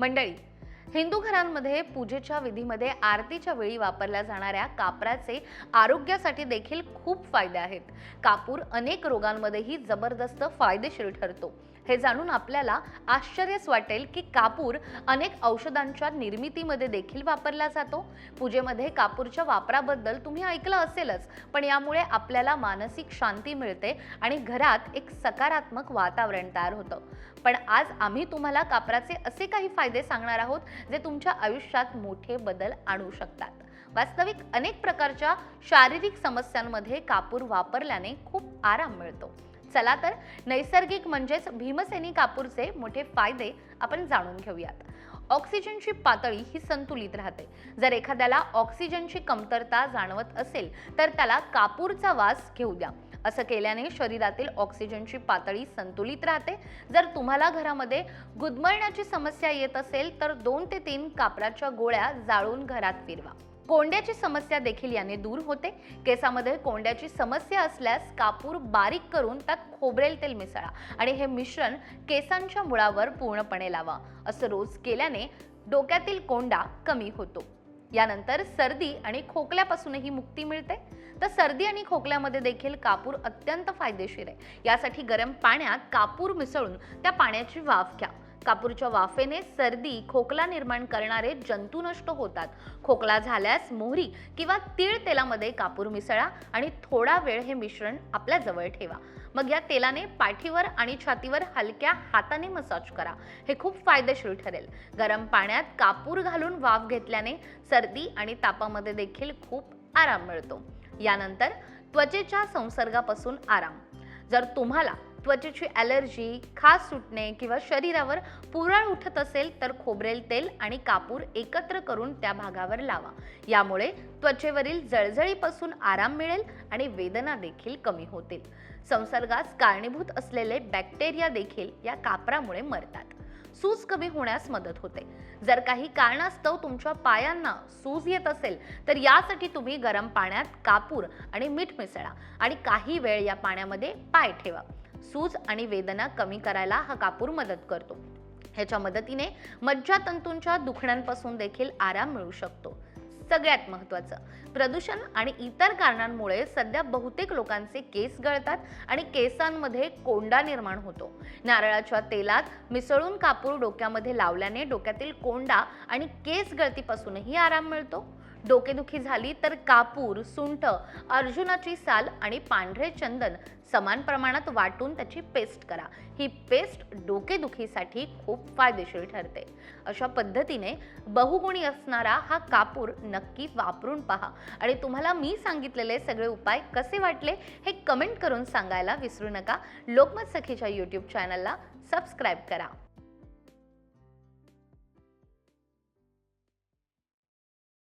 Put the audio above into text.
मंडळी हिंदू घरांमध्ये पूजेच्या विधीमध्ये आरतीच्या वेळी वापरल्या जाणाऱ्या कापराचे आरोग्यासाठी देखील खूप फायदे आहेत. कापूर अनेक रोगांमध्येही जबरदस्त फायदेशीर ठरतो. हे जाणून आपल्याला आश्चर्यच वाटेल की कापूर अनेक औषधांच्या निर्मितीमध्ये देखील वापरला जातो. पूजेमध्ये कापूरच्या वापराबद्दल तुम्ही ऐकलं असेलच पण यामुळे आपल्याला मानसिक शांती मिळते आणि घरात एक सकारात्मक वातावरण तयार होतं. पण आज आम्ही तुम्हाला कापराचे असे काही फायदे सांगणार आहोत जे तुमच्या आयुष्यात मोठे बदल आणू शकतात. वास्तविक अनेक प्रकारच्या शारीरिक समस्यांमध्ये कापूर वापरल्याने खूप आराम मिळतो. चला तर नैसर्गिक म्हणजेच भीमसेनी कापूरचे मोठे फायदे आपण जाणून घेऊयात. ऑक्सिजनची पातळी ही संतुलित राहते. जर एखाद्याला ऑक्सिजनची कमतरता जाणवत असेल तर त्याला कापूरचा वास घेऊ द्या. असं केल्याने शरीरातील ऑक्सिजनची पातळी संतुलित राहते. जर तुम्हाला घरामध्ये गुदमरण्याची समस्या येत असेल तर दोन ते तीन कापराच्या गोळ्या जाळून घरात फिरवा. कोंड्याची समस्या देखील याने दूर होते. केसामध्ये कोंड्याची समस्या असल्यास कापूर बारीक करून त्यात खोबरेल तेल मिसळा आणि हे मिश्रण केसांच्या मुळावर पूर्णपणे लावा. असं रोज केल्याने डोक्यातील कोंडा कमी होतो. यानंतर सर्दी आणि खोकल्यापासूनही मुक्ती मिळते. तर सर्दी आणि खोकल्यामध्ये देखील कापूर अत्यंत फायदेशीर आहे. यासाठी गरम पाण्यात कापूर मिसळून त्या पाण्याची वाफ घ्या. कापूरच्या वाफेने सर्दी खोकला निर्माण करणारे जंतू नष्ट होतात. खोकला झाल्यास मोहरी किंवा तीळ तेलामध्ये कापूर मिसळा आणि थोडा वेळ हे मिश्रण आपल्या जवळ ठेवा. मग या तेलाने पाठीवर आणि छातीवर हलक्या हाताने मसाज करा. हे खूप फायदेशीर ठरेल. गरम पाण्यात कापूर घालून वाफ घेतल्याने सर्दी आणि तापामध्ये देखील खूप आराम मिळतो. यानंतर त्वचेच्या संसर्गापासून आराम. जर तुम्हाला त्वचेची ॲलर्जी खास सुटणे किंवा शरीरावर पुरळ उठत असेल तर खोबरेल तेल आणि कापूर एकत्र करून त्या भागावर लावा. यामुळे त्वचेवरील जळजळीपासून आराम मिळेल आणि वेदना देखील कमी होतील. संसर्गास कारणीभूत असलेले बॅक्टेरिया देखील या कापरामुळे मरतात. सूज कमी होण्यास मदत होते. जर काही कारणास्तव तुमच्या पायांना सूज येत असेल तर यासाठी तुम्ही गरम पाण्यात कापूर आणि मीठ मिसळा आणि काही वेळ या पाण्यामध्ये पाय ठेवा. सूज आणि वेदना कमी करायला हा कापूर मदत करतो. ह्याच्या मदतीने मज्जातंतूंच्या दुखण्यांपासून देखील आराम मिळू शकतो. सगळ्यात महत्त्वाचं प्रदूषण आणि इतर कारणांमुळे सध्या बहुतेक लोकांचे केस गळतात आणि केसांमध्ये कोंडा निर्माण होतो. नारळाच्या तेलात मिसळून कापूर डोक्यामध्ये लावल्याने डोक्यातील कोंडा आणि केस गळतीपासूनही आराम मिळतो. डोकेदुखी झाली तर कापूर सुंठ अर्जुनाची साल आणि पांढरे चंदन समान प्रमाणात वाटून त्याची पेस्ट करा. ही पेस्ट डोकेदुखीसाठी खूप फायदेशीर ठरते. अशा पद्धतीने बहुगुणी असणारा हा कापूर नक्की वापरून पहा. आणि तुम्हाला मी सांगितलेले सगळे उपाय कसे वाटले हे कमेंट करून सांगायला विसरू नका. लोकमत सखीच्या यूट्यूब चॅनलला सबस्क्राईब करा.